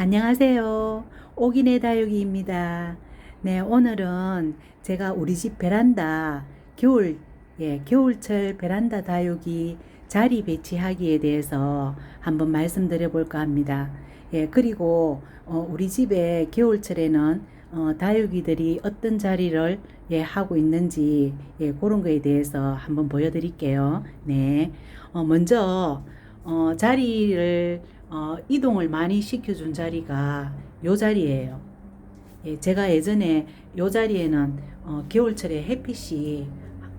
안녕하세요. 오기네 다육이입니다. 네, 오늘은 제가 우리 집 베란다 겨울 예, 겨울철 베란다 다육이 자리 배치하기에 대해서 한번 말씀드려 볼까 합니다. 예, 그리고 어, 우리 집에 겨울철에는 어, 다육이들이 어떤 자리를 예, 하고 있는지 예, 그런 거에 대해서 한번 보여드릴게요. 네, 어, 먼저 어, 자리를 어, 이동을 많이 시켜준 자리가 요 자리예요. 예, 제가 예전에 요 자리에는 어, 겨울철에 햇빛이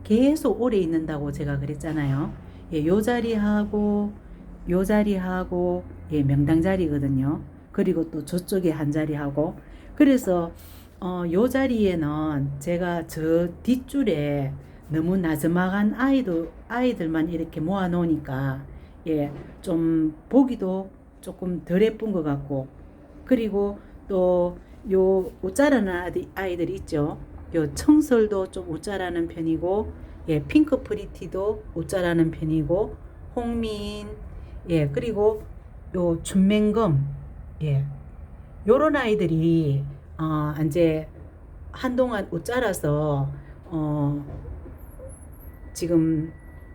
계속 오래 있는다고 제가 그랬잖아요. 예, 요 자리하고 요 자리하고 예, 명당 자리거든요. 그리고 또 저쪽에 한 자리하고 그래서 어, 요 자리에는 제가 저 뒷줄에 너무 나즈막한 아이도 아이들만 이렇게 모아 놓으니까 예, 좀 보기도 조금 덜 예쁜 것 같고 그리고 또 요 옷자라는 아이들- 있죠. 요 청설도 좀 옷자라는 편이고 예, 핑크 프리티도 옷자라는 편이고 홍민 예, 그리고 요 춘맹금 예. 요런 아이들이 어, 이제 한동안 옷자라서 어, 지금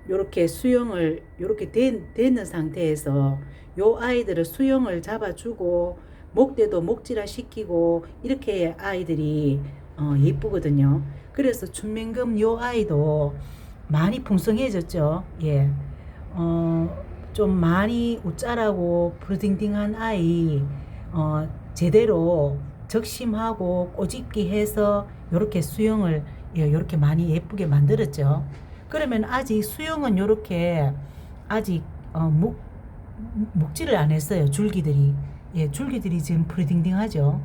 요렇게 수영을 요렇게 된, 되는 상태에서 요 아이들을 수영을 잡아주고 목대도 목질화 시키고 이렇게 아이들이 어, 예쁘거든요. 그래서 춘맹금 요 아이도 많이 풍성해졌죠. 예. 어, 좀 많이 웃자라고 부르딩딩한 아이 어, 제대로 적심하고 꼬집기 해서 요렇게 수영을 예, 요렇게 많이 예쁘게 만들었죠. 그러면 아직 수영은 요렇게 아직 어, 목 목질을 안 했어요. 줄기들이. 예, 줄기들이 지금 프리딩딩하죠.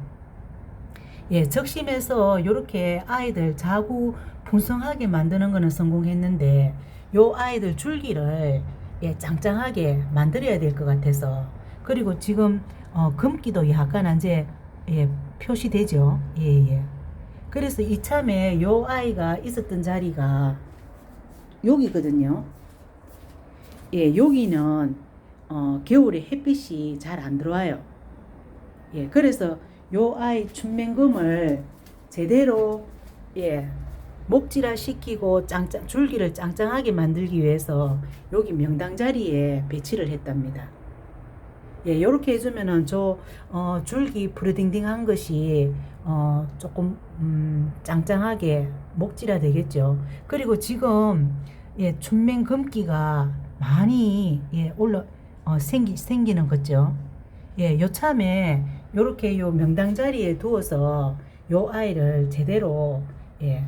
예, 적심해서 요렇게 아이들 자구 풍성하게 만드는 거는 성공했는데 요 아이들 줄기를 예, 짱짱하게 만들어야 될 것 같아서 그리고 지금 어, 금기도 약간 이제 예, 표시되죠. 예, 예. 그래서 이참에 요 아이가 있었던 자리가 여기거든요. 예, 여기는 어, 겨울에 햇빛이 잘 안 들어와요. 예, 그래서 요 아이 춘맹금을 제대로 예, 목질화 시키고 짱짱 줄기를 짱짱하게 만들기 위해서 여기 명당 자리에 배치를 했답니다. 예, 요렇게 해주면은 저 어, 줄기 부르딩딩한 것이 어, 조금 음, 짱짱하게 목질화 되겠죠. 그리고 지금 예, 춘맹 금기가 많이 예, 올라 어, 생기 생기는 거죠. 예, 요참에 요렇게 요 명당 자리에 두어서 요 아이를 제대로 예,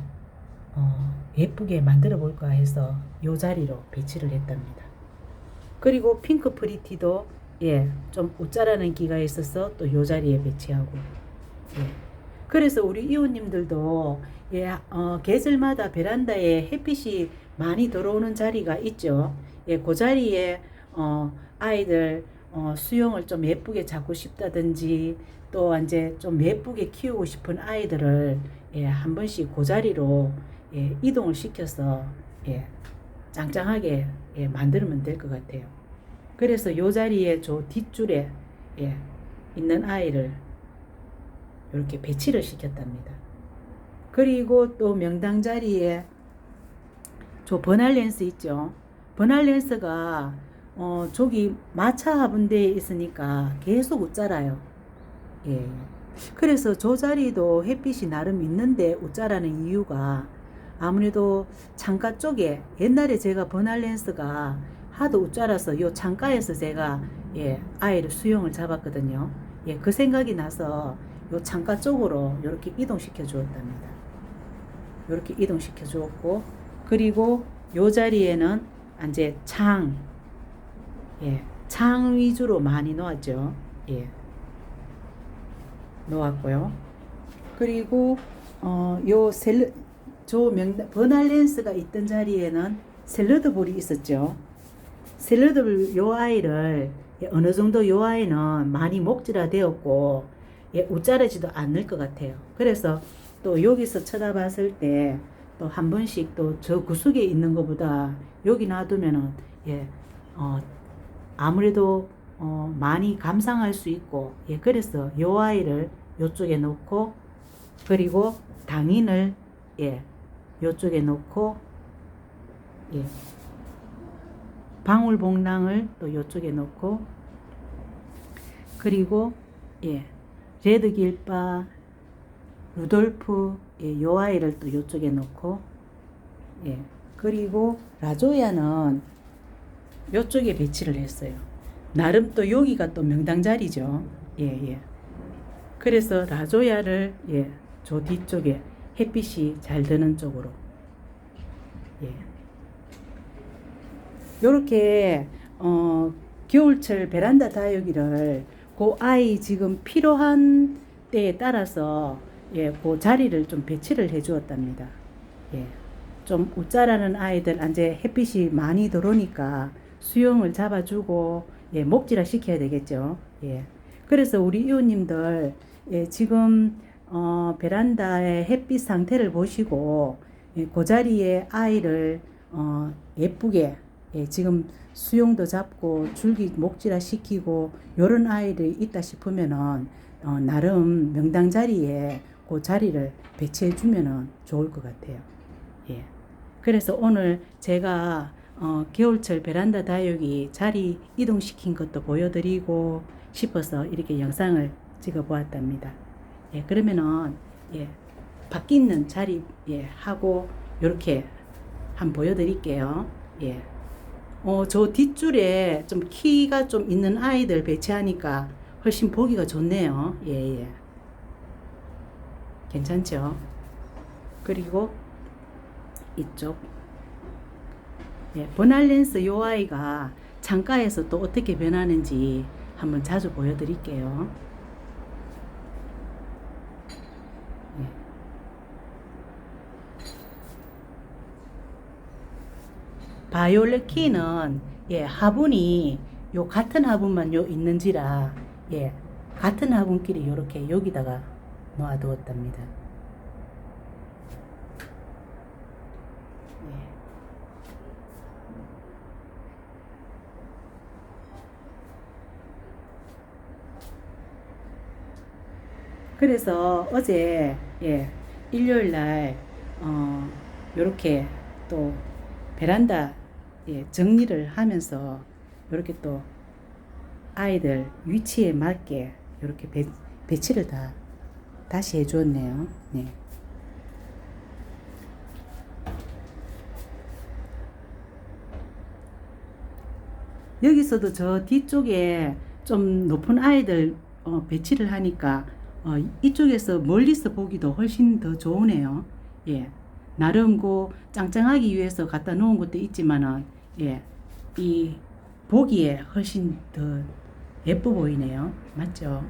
어, 예쁘게 만들어 볼까 해서 요 자리로 배치를 했답니다. 그리고 핑크 프리티도 예, 좀 웃자라는 기가 있어서 또 요 자리에 배치하고 예. 그래서 우리 이웃님들도 예, 어, 계절마다 베란다에 햇빛이 많이 들어오는 자리가 있죠. 예, 그 자리에 어, 아이들 어, 수영을 좀 예쁘게 잡고 싶다든지 또 이제 좀 예쁘게 키우고 싶은 아이들을 예, 한 번씩 그 자리로 예, 이동을 시켜서 예, 짱짱하게 예, 만들면 될 것 같아요. 그래서 요 자리에 저 뒷줄에 예, 있는 아이를 이렇게 배치를 시켰답니다. 그리고 또 명당 자리에 저 번할 렌스 있죠. 번할 렌스가 어, 저기 마차 화분대에 있으니까 계속 웃자라요. 예. 그래서 저 자리도 햇빛이 나름 있는데 웃자라는 이유가 아무래도 창가 쪽에 옛날에 제가 번할 렌스가 하도 웃자라서 요 창가에서 제가 예, 아이를 수영을 잡았거든요. 예, 그 생각이 나서 요 창가 쪽으로 이렇게 이동시켜 주었답니다. 이렇게 이동시켜 주었고 그리고 요 자리에는 이제 창 예, 창 위주로 많이 놓았죠. 예. 놓았고요. 그리고 어, 요 셀러 저 명당 버날 렌스가 있던 자리에는 샐러드 볼이 있었죠. 샐러드 볼 요 아이를 예, 어느 정도 요 아이는 많이 목질화 되었고 예, 웃자르지도 않을 것 같아요. 그래서 또 여기서 쳐다봤을 때 또 한 번씩 또 저 구석에 있는 것보다 여기 놔두면은 예, 어, 아무래도 어, 많이 감상할 수 있고 예 그래서 요 아이를 요쪽에 놓고 그리고 당인을 예 요쪽에 놓고 예 방울복랑을 또 요쪽에 놓고 그리고 예 레드 길바 루돌프 예, 요 아이를 또 요쪽에 놓고 예 그리고 라조야는 요쪽에 배치를 했어요. 나름 또 여기가 또 명당 자리죠. 예 예. 그래서 라조야를 예, 저 뒤쪽에 햇빛이 잘 드는 쪽으로 예. 요렇게 어 겨울철 베란다 다육이를 그 아이 지금 필요한 때에 따라서 예, 그 자리를 좀 배치를 해 주었답니다. 예. 좀 웃자라는 아이들 이제 햇빛이 많이 들어오니까 수영을 잡아주고 예, 목질화 시켜야 되겠죠. 예. 그래서 우리 이웃님들 예, 지금 어, 베란다의 햇빛 상태를 보시고 예, 그 자리에 아이를 어, 예쁘게 예, 지금 수용도 잡고 줄기 목질화 시키고 요런 아이들이 있다 싶으면은 어, 나름 명당 자리에 그 자리를 배치해 주면은 좋을 것 같아요. 예. 그래서 오늘 제가 어, 겨울철 베란다 다육이 자리 이동시킨 것도 보여드리고 싶어서 이렇게 영상을 찍어 보았답니다. 예, 그러면은 예, 바뀌는 자리 예, 하고 이렇게 한번 보여드릴게요. 예. 어, 저 뒷줄에 좀 키가 좀 있는 아이들 배치하니까 훨씬 보기가 좋네요. 예, 예. 괜찮죠? 그리고 이쪽. 예, 버날렌스 요 아이가 창가에서 또 어떻게 변하는지 한번 자주 보여드릴게요. 바이올렛 키는 예, 화분이 요 같은 화분만 요 있는지라 예, 같은 화분끼리 요렇게 여기다가 놓아 두었답니다. 예. 그래서 어제 예, 일요일 날 어, 요렇게 또 베란다 예, 정리를 하면서 이렇게 또 아이들 위치에 맞게 이렇게 배, 배치를 다 다시 해주었네요. 네. 여기서도 저 뒤쪽에 좀 높은 아이들 어, 배치를 하니까 어, 이쪽에서 멀리서 보기도 훨씬 더 좋으네요. 예. 나름 그 짱짱하기 위해서 갖다 놓은 것도 있지만은 예. 이 보기에 훨씬 더 예뻐 보이네요. 맞죠?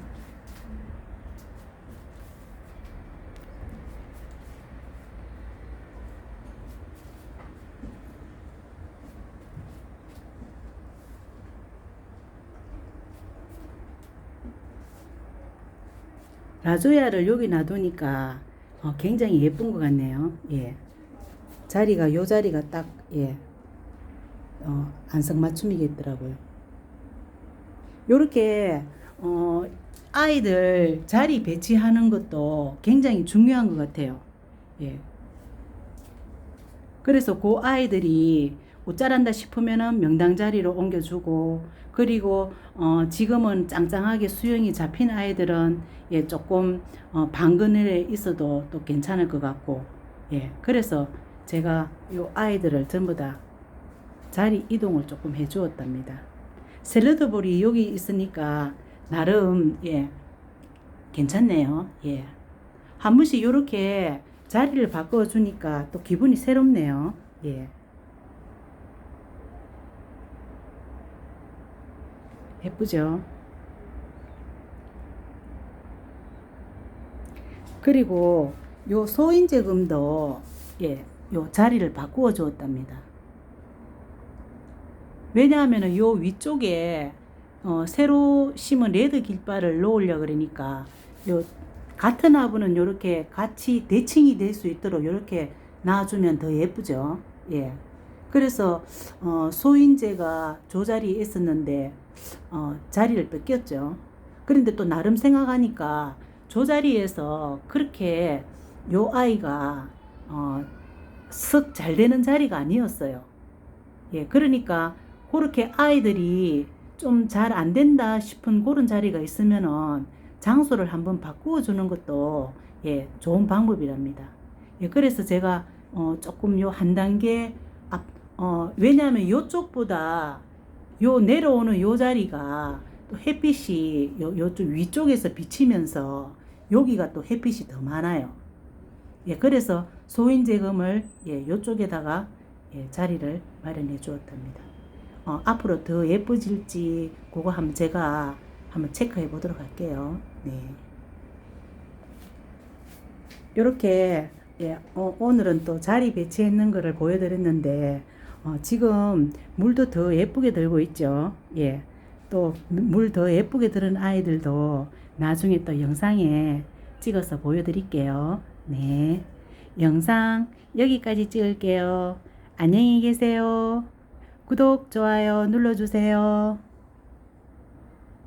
라조야를 여기 놔두니까 어, 굉장히 예쁜 것 같네요. 예. 자리가 요 자리가 딱 예. 어, 안성맞춤이겠더라고요. 요렇게 어, 아이들 자리 배치하는 것도 굉장히 중요한 것 같아요. 예. 그래서 그 아이들이 못 자란다 싶으면은 명당 자리로 옮겨주고 그리고 어 지금은 짱짱하게 수영이 잡힌 아이들은 예 조금 어 방그늘에 있어도 또 괜찮을 것 같고 예 그래서 제가 요 아이들을 전부 다 자리 이동을 조금 해 주었답니다. 샐러드볼이 여기 있으니까 나름 예 괜찮네요. 예. 한 번씩 요렇게 자리를 바꿔 주니까 또 기분이 새롭네요. 예. 예쁘죠? 그리고 요 소인제금도 예, 요 자리를 바꾸어 주었답니다. 왜냐하면 요 위쪽에 어, 새로 심은 레드 길바를 놓으려 그러니까 요 같은 화분은 요렇게 같이 대칭이 될 수 있도록 요렇게 놔주면 더 예쁘죠. 예. 그래서 어, 소인제가 저 자리에 있었는데 어, 자리를 뺏겼죠. 그런데 또 나름 생각하니까 저 자리에서 그렇게 요 아이가 어, 썩잘 되는 자리가 아니었어요. 예, 그러니까 그렇게 아이들이 좀 잘 안 된다 싶은 그런 자리가 있으면은 장소를 한번 바꾸어 주는 것도 예, 좋은 방법이랍니다. 예, 그래서 제가 어, 조금 요 한 단계 앞, 어, 왜냐하면 요쪽보다 요 내려오는 요 자리가 또 햇빛이 요, 요쪽 위쪽에서 비치면서 여기가 또 햇빛이 더 많아요. 예, 그래서 소인 제금을 예, 요쪽에다가 예, 자리를 마련해 주었답니다. 어, 앞으로 더 예뻐질지 그거 한번 제가 한번 체크해 보도록 할게요. 네. 이렇게 예, 어, 오늘은 또 자리 배치했는 거를 보여드렸는데 어, 지금 물도 더 예쁘게 들고 있죠. 예, 또 물 더 예쁘게 들은 아이들도 나중에 또 영상에 찍어서 보여드릴게요. 네, 영상 여기까지 찍을게요. 안녕히 계세요. 구독, 좋아요 눌러주세요.